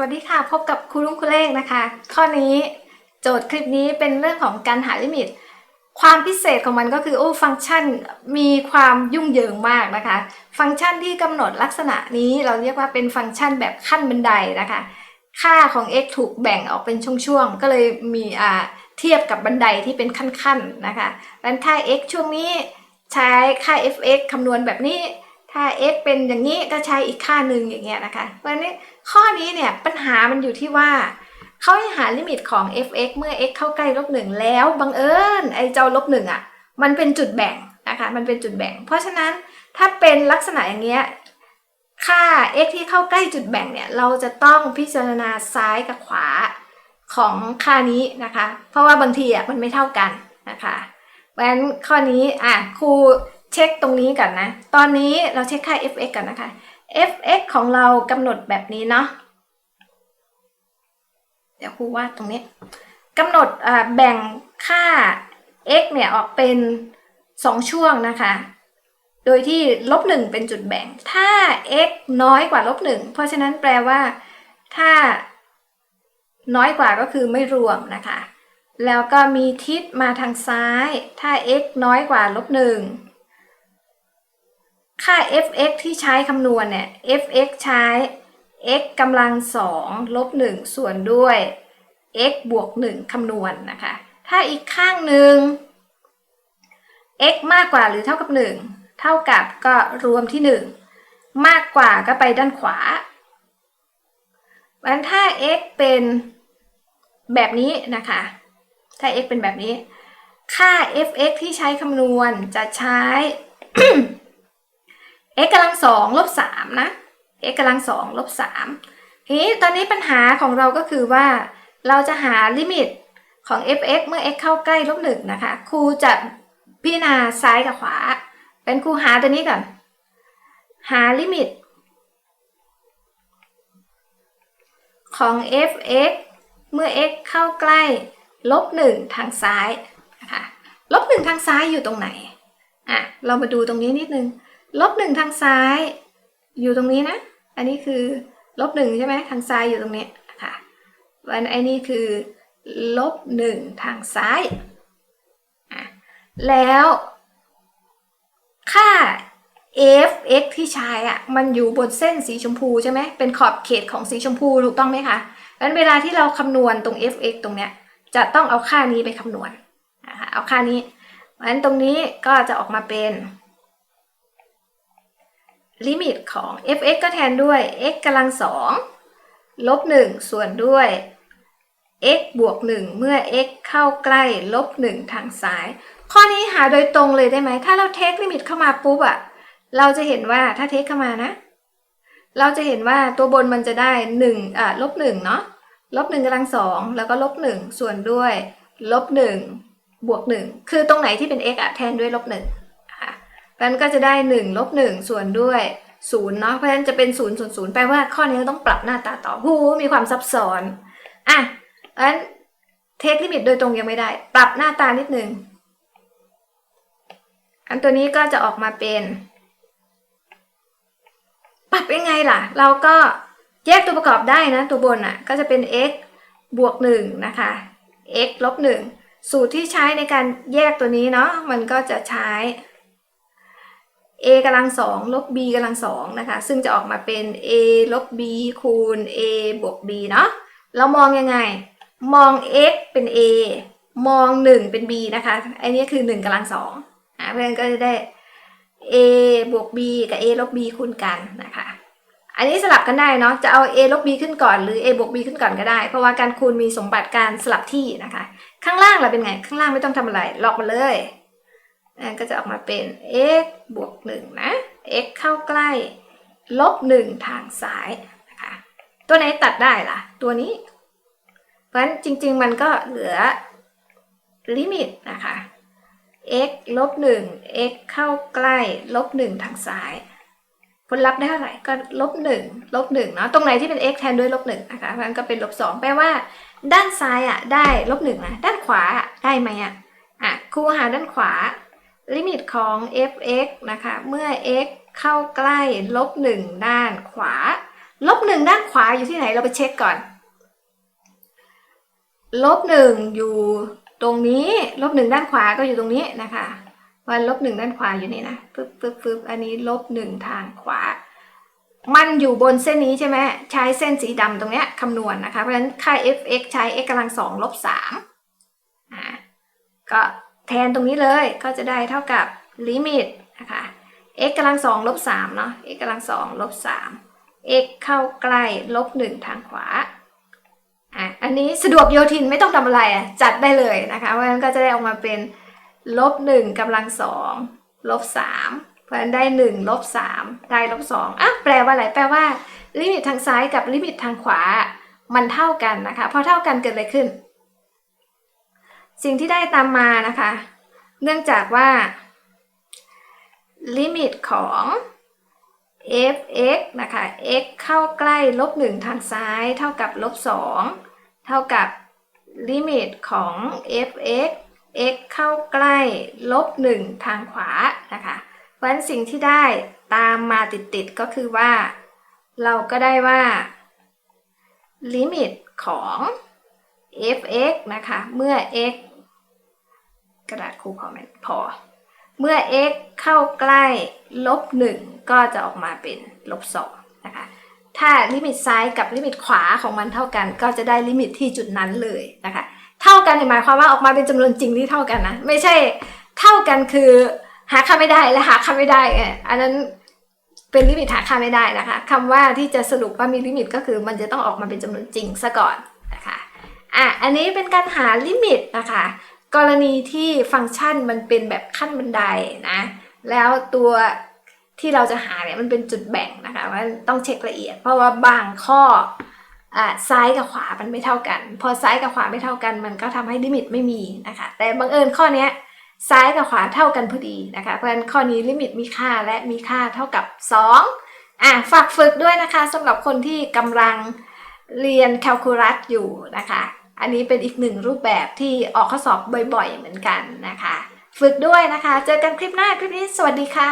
วัสดีค่ะ พบกับครูลุงครูเลขนะคะ ข้อนี้โจทย์คลิปนี้เป็นเรื่องของการหาลิมิต ความพิเศษของมันก็คือโอ้ฟังก์ชันมีความยุ่งเหยิงมากนะคะ ฟังก์ชันที่กำหนดลักษณะนี้เราเรียกว่าเป็นฟังก์ชันแบบขั้นบันไดนะคะ ค่าของ x ถูกแบ่งออกเป็นช่วงๆ ก็เลยมีอ่าเทียบกับบันไดที่เป็นขั้นๆนะคะดังนั้นค่า x ช่วงนี้ใช้ค่า f(x) คำนวณแบบนี้ ถ้า x เป็นอย่างนี้ก็ใช้อีกค่าหนึ่งอย่างเงี้ยนะคะ เพราะนั้ข้อนี้เนี่ยปัญหามันอยู่ที่ว่าเขาให้หาลิมิตของ f(x) เมื่อ x เข้าใกล้ลบหนึ่งแล้วบังเอิญไอ้เจ้าลบหนึ่งอะมันเป็นจุดแบ่งนะคะมันเป็นจุดแบ่ง เพราะฉะนั้นถ้าเป็นลักษณะอย่างเงี้ยค่า x ที่เข้าใกล้จุดแบ่งเนี่ยเราจะต้องพิจารณาซ้ายกับขวาของค่านี้นะคะ เพราะว่าบางทีอะมันไม่เท่ากันนะคะเพราะฉะนั้นข้อนี้อะครู เช็คตรงนี้ก่อนนะ ตอนนี้เราเช็คค่า f(x) ก่อนนะคะ f(x) ของเรากำหนดแบบนี้เนาะ เดี๋ยวครูวาดตรงนี้กำหนดแบ่งค่า x เนี่ยออกเป็น 2 ช่วงนะคะ โดยที่ลบหนึ่งเป็นจุดแบ่ง ถ้า x น้อยกว่าลบหนึ่งเพราะฉะนั้นแปลว่าถ้าน้อยกว่าก็คือไม่รวมนะคะ แล้วก็มีทิศมาทางซ้าย ถ้า x น้อยกว่าลบหนึ่ง ค่า f(x) ที่ใช้คำนวณเนี่ย f(x) ใช้ x กำลังสองลบหนึ่งส่วนด้วย x บวกหนึ่งคำนวณนะคะ ถ้าอีกข้างหนึ่ง x มากกว่าหรือเท่ากับหนึ่งเท่ากับก็รวมที่หนึ่งมากกว่าก็ไปด้านขวาวันถ้า x เป็นแบบนี้นะคะ ถ้า x เป็นแบบนี้ ค่า f(x) ที่ใช้คำนวณจะใช้ x กำลังสองลบสามนะ x กำลังสองลบสามทีนี้ตอนนี้ปัญหาของเราก็คือว่า เราจะหาลิมิตของ f(x) เมื่อ x เข้าใกล้ลบหนึ่งนะคะ ครูจะพิจารณาซ้ายกับขวา เป็นครูหาตัวนี้ก่อน หาลิมิต ของ f(x) เมื่อ x เข้าใกล้ลบหนึ่งทางซ้ายนะคะลบหนึ่งทางซ้ายอยู่ตรงไหนอะเรามาดูตรงนี้นิดนึง ลบหนึ่งทางซ้ายอยู่ตรงนี้นะ อันนี้คือลบหนึ่งใช่ไหมทางซ้ายอยู่ตรงนี้ค่ะวันไอ้นี่คือลบหนึ่งทางซ้ายอะแล้ว ค่า f(x) ที่ใช้อะมันอยู่บนเส้นสีชมพูใช่ไหมเป็นขอบเขตของสีชมพูถูกต้องไหมคะงนั้นเวลาที่เราคำนวณตรง f(x) ตรงเนี้ยจะต้องเอาค่านี้ไปคำนวณนะคะเอาค่านี้เพราะฉะนั้นตรงนี้ก็จะออกมาเป็น ลิมิตของ f(x) ก็แทนด้วย x กำลังสองลบหนึ่งส่วนด้วย x บวกหนึ่งเมื่อ x เข้าใกล้ลบหนึ่งทางซ้าย ข้อนี้หาโดยตรงเลยได้ไหม ถ้าเราเทคลิมิตเข้ามาปุ๊บอะเราจะเห็นว่าถ้าเทคเข้ามานะ เราจะเห็นว่าตัวบนมันจะได้หนึ่งอะลบหนึ่งเนาะลบหนึ่งกำลังสองแล้วก็ลบหนึ่งส่วนด้วยลบหนึ่งบวกหนึ่งคือตรงไหนที่เป็น x อะแทนด้วยลบ หนึ่งค่ะมันก็จะได้หนึ่งลบหนึ่งส่วนด้วยศูนย์เนาะเพราะฉะนั้นจะเป็นศูนย์ส่วนศูนย์แปลว่าข้อนี้ต้องปรับหน้าตาต่อหูมีความซับซ้อนอะเพราะฉะนั้นเทคลิมิตโดยตรงยังไม่ได้ ปรับหน้าตานิดนึงอันตัวนี้ก็จะออกมาเป็น ปรับยังไงล่ะ เราก็แยกตัวประกอบได้นะ ตัวบนอะก็จะเป็น x บวกหนึ่งนะคะ x ลบหนึ่งสูตรที่ใช้ในการแยกตัวนี้เนาะมันก็จะใช้ a กำลังสองลบ b กำลังสองนะคะ ซึ่งจะออกมาเป็น a ลบ b คูณ a บวก b เนาะเรามองยังไง มอง x เป็น a มอง 1 เป็น b นะคะ อันนี้คือ1กำลังสองอ่าเพื่อนก็จะได้ a บวก b กับ a ลบ b คูณกันนะคะ อันนี้สลับกันได้เนาะ จะเอา a ลบ b ขึ้นก่อนหรือ a บวก b ขึ้นก่อนก็ได้ เพราะว่าการคูณมีสมบัติการสลับที่นะคะ ข้างล่างเราเป็นไง ข้างล่างไม่ต้องทำอะไร ลอกมาเลย ก็จะออกมาเป็น x บวก1นะ x เข้าใกล้ ลบ 1 ทางซ้ายนะคะตัวไหนตัดได้ล่ะ ตัวนี้ เพราะฉะนั้นจริง ๆ มันก็เหลือลิมิตนะคะ x ลบ 1 x เข้าใกล้ ลบ 1 ทางซ้าย ผลลัพธ์ได้เท่าไหร่ ก็ลบ 1 ลบ 1 เนาะ ตรงไหนที่เป็น x แทนด้วยลบ 1 นะคะเพราะฉะนั้นก็เป็นลบ 2 แปลว่า ด้านซ้ายอะ ได้ลบ 1 นะ ด้านขวาได้ไหมอะ อะครูหาด้านขวา ลิมิตของ f(x) นะคะ เมื่อ x เข้าใกล้ลบ1ด้านขวา ลบหนึ่งด้านขวาอยู่ที่ไหนเราไปเช็คก่อน ลบหนึ่งอยู่ตรงนี้ ลบหนึ่งด้านขวาก็อยู่ตรงนี้นะคะวันลบหนึ่งด้านขวาอยู่นี่นะปึ๊บปึ๊บปึ๊บอันนี้ลบหนึ่งทางขวา มันอยู่บนเส้นนี้ใช่ไหมใช้เส้นสีดำตรงเนี้ยคำนวณนะคะ เพราะฉะนั้นค่า f(x) ใช้ x กำลังสองลบสามอ่าก็ แทนตรงนี้เลยก็จะได้เท่ากับลิมิตนะคะ x กำลังสองลบสามเนาะ x กำลังสองลบสาม x เข้าใกล้ลบหนึ่งทางขวาอะอันนี้สะดวกโยทินไม่ต้องทำอะไรอะจัดได้เลยนะคะเพราะฉะนั้นก็จะได้ออกมาเป็นลบหนึ่งกำลังสองลบสามเพราะฉะนั้นได้หนึ่งลบสามได้ลบสองอะแปลว่าอะไรแปลว่าลิมิตทางซ้ายกับลิมิตทางขวา มันเท่ากันนะคะพอเท่ากันเกิดอะไรขึ้น สิ่งที่ได้ตามมานะคะ เนื่องจากว่าลิมิตของ f(x) นะคะ x เข้าใกล้ลบหนึ่งทางซ้าย เท่ากับลบสองเท่ากับลิมิตของ f(x) x เข้าใกล้ลบหนึ่งทางขวานะคะเพราะฉะนั้นสิ่งที่ได้ตามมาติดๆก็คือว่า เราก็ได้ว่าลิมิตของ f(x) นะคะ เมื่อ x กระดาษครูพอไหมพอ เมื่อ x เข้าใกล้ลบหนึ่งก็จะออกมาเป็นลบสองนะคะ ถ้าลิมิตซ้ายกับลิมิตขวาของมันเท่ากัน ก็จะได้ลิมิตที่จุดนั้นเลยนะคะ เท่ากันหมายความว่าออกมาเป็นจำนวนจริงที่เท่ากันนะ ไม่ใช่เท่ากันคือหาค่าไม่ได้และหาค่าไม่ได้ไงอันนั้นเป็นลิมิตหาค่าไม่ได้นะคะคำว่าที่จะสรุปว่ามีลิมิตก็คือมันจะต้องออกมาเป็นจำนวนจริงซะก่อนนะคะอะอันนี้เป็นการหาลิมิตนะคะ กรณีที่ฟังก์ชันมันเป็นแบบขั้นบันไดนะ แล้วตัวที่เราจะหาเนี่ยมันเป็นจุดแบ่งนะคะว่าต้องเช็คละเอียด เพราะว่าบางข้ออ่าซ้ายกับขวามันไม่เท่ากัน พอซ้ายกับขวาไม่เท่ากัน มันก็ทำให้ลิมิตไม่มีนะคะ แต่บังเอิญข้อนี้ซ้ายกับขวาเท่ากันพอดีนะคะ เพราะฉะนั้นข้อนี้ลิมิตมีค่าและมีค่าเท่ากับ 2อะฝากฝึกด้วยนะคะสำหรับคนที่กำลังเรียนแคลคูลัสอยู่นะคะ อันนี้เป็นอีกหนึ่งรูปแบบที่ออกข้อสอบบ่อยๆ เหมือนกันนะคะ ฝึกด้วยนะคะ เจอกันคลิปหน้าคลิปนี้สวัสดีค่ะ